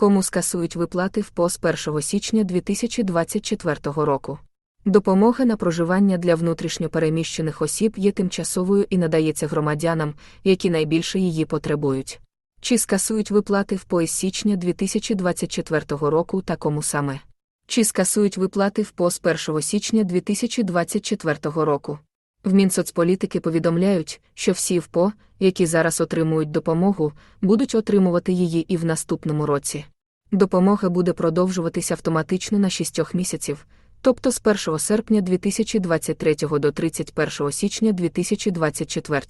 Кому скасують виплати в ПОС 1 січня 2024 року. Допомога на проживання для внутрішньопереміщених осіб є тимчасовою і надається громадянам, які найбільше її потребують. Чи скасують виплати в ПОС січня 2024 року та кому саме? Чи скасують виплати в ПОС 1 січня 2024 року? В Мінсоцполітики повідомляють, що всі ВПО, які зараз отримують допомогу, будуть отримувати її і в наступному році. Допомога буде продовжуватися автоматично на 6 місяців, тобто з 1 серпня 2023 до 31 січня 2024.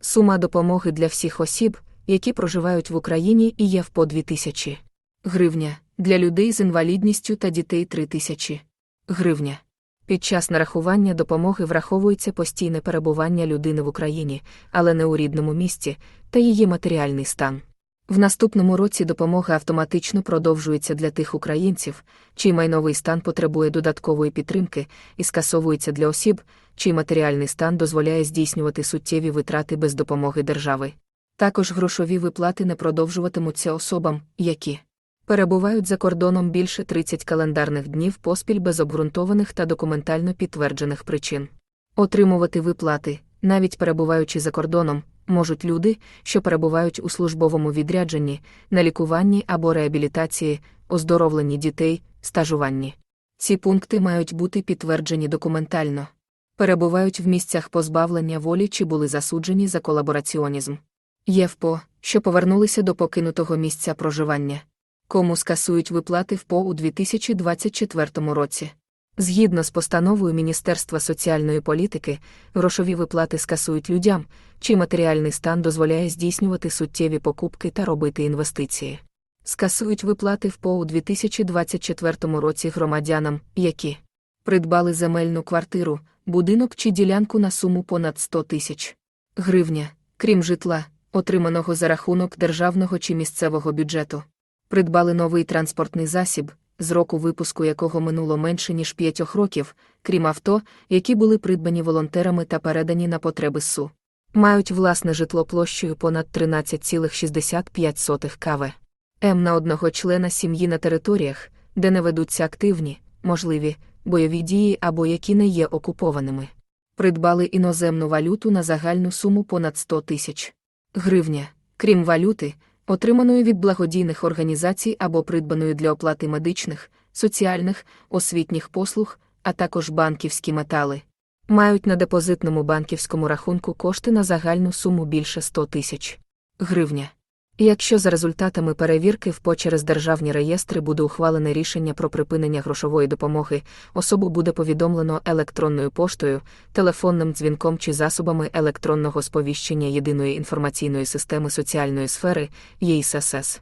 Сума допомоги для всіх осіб, які проживають в Україні і є в по 2000 гривня, для людей з інвалідністю та дітей 3000 гривня. Під час нарахування допомоги враховується постійне перебування людини в Україні, але не у рідному місті, та її матеріальний стан. В наступному році допомога автоматично продовжується для тих українців, чий майновий стан потребує додаткової підтримки, і скасовується для осіб, чий матеріальний стан дозволяє здійснювати суттєві витрати без допомоги держави. Також грошові виплати не продовжуватимуться особам, які перебувають за кордоном більше 30 календарних днів поспіль без обґрунтованих та документально підтверджених причин. Отримувати виплати, навіть перебуваючи за кордоном, можуть люди, що перебувають у службовому відрядженні, на лікуванні або реабілітації, оздоровленні дітей, стажуванні. Ці пункти мають бути підтверджені документально. Перебувають в місцях позбавлення волі чи були засуджені за колабораціонізм. Є ВПО, що повернулися до покинутого місця проживання. Кому скасують виплати ВПО у 2024 році. Згідно з постановою Міністерства соціальної політики, грошові виплати скасують людям, чий матеріальний стан дозволяє здійснювати суттєві покупки та робити інвестиції. Скасують виплати ВПО у 2024 році громадянам, які придбали земельну квартиру, будинок чи ділянку на суму понад 100 тисяч гривня, крім житла, отриманого за рахунок державного чи місцевого бюджету. Придбали новий транспортний засіб, з року випуску якого минуло менше ніж 5 років, крім авто, які були придбані волонтерами та передані на потреби СУ. Мають власне житло площею понад 13,65 кв. М на одного члена сім'ї на територіях, де не ведуться активні, можливі, бойові дії або які не є окупованими. Придбали іноземну валюту на загальну суму понад 100 тисяч гривня, крім валюти, отриманої від благодійних організацій або придбаної для оплати медичних, соціальних, освітніх послуг, а також банківські метали. Мають на депозитному банківському рахунку кошти на загальну суму більше 100 тисяч гривня. І якщо за результатами перевірки ВПО через державні реєстри буде ухвалене рішення про припинення грошової допомоги, особу буде повідомлено електронною поштою, телефонним дзвінком чи засобами електронного сповіщення єдиної інформаційної системи соціальної сфери ЄІСС.